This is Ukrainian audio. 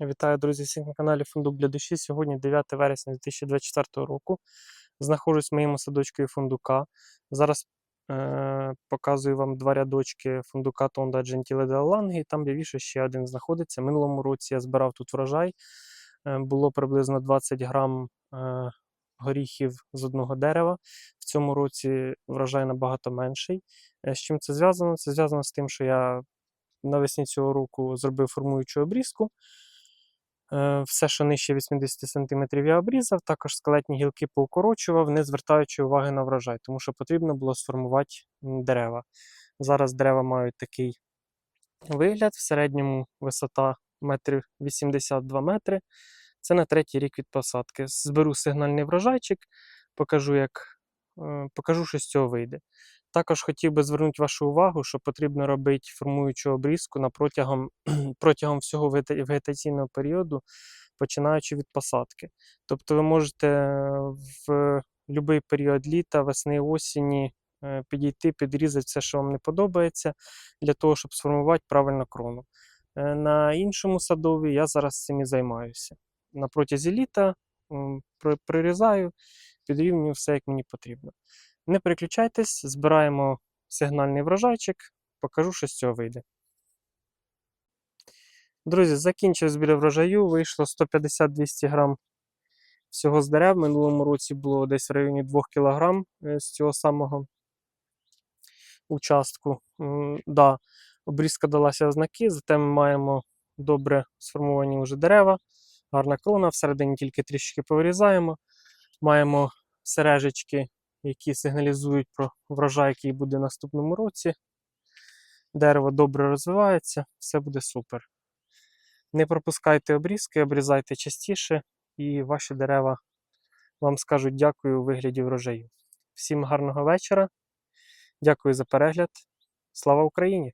Вітаю, друзі, всіх на каналі Фундук для душі. Сьогодні 9 вересня 2024 року. Знаходжусь в моєму садочку фундука. Зараз е- показую вам два рядочки фундука Тонда Gentile de Langhi. Там більше ще один знаходиться. Минулому році я збирав тут врожай. Е, було приблизно 20 грам е- горіхів з одного дерева. В цьому році врожай набагато менший. Е, з чим це зв'язано? Це зв'язано з тим, що я навесні цього року зробив формуючу обрізку. Е, Все, що нижче 80 см, я обрізав, також скелетні гілки поукорочував, не звертаючи уваги на врожай, тому що потрібно було сформувати дерева. Зараз дерева мають такий вигляд, в середньому висота метрів 82 метри. Це на третій рік від посадки. Зберу сигнальний врожайчик, покажу, як, е, покажу, що з цього вийде. Також хотів би звернути вашу увагу, що потрібно робити формуючу обрізку на протягом, протягом всього вегетаційного періоду, починаючи від посадки. Тобто ви можете в будь-який період літа, весни, осені е, підійти, підрізати все, що вам не подобається, для того, щоб сформувати правильно крону. Е, На іншому садові я зараз цим і займаюся. На протязі літа прирізаю, підрівнюю все, як мені потрібно. Не переключайтесь, збираємо сигнальний врожайчик, покажу, що з цього вийде. Друзі, закінчив збір врожаю, вийшло 150-200 грам всього з дерев. Минулому році було десь в районі 2 кг з цього самого участку. Да, обрізка далася в знаки, зате ми маємо добре сформовані вже дерева, гарна крона, всередині тільки трішки повирізаємо. Маємо сережечки, які сигналізують про врожай, який буде в наступному році. Дерево добре розвивається, все буде супер. Не пропускайте обрізки, обрізайте частіше, і ваші дерева вам скажуть дякую у вигляді врожаю. Всім гарного вечора. Дякую за перегляд. Слава Україні!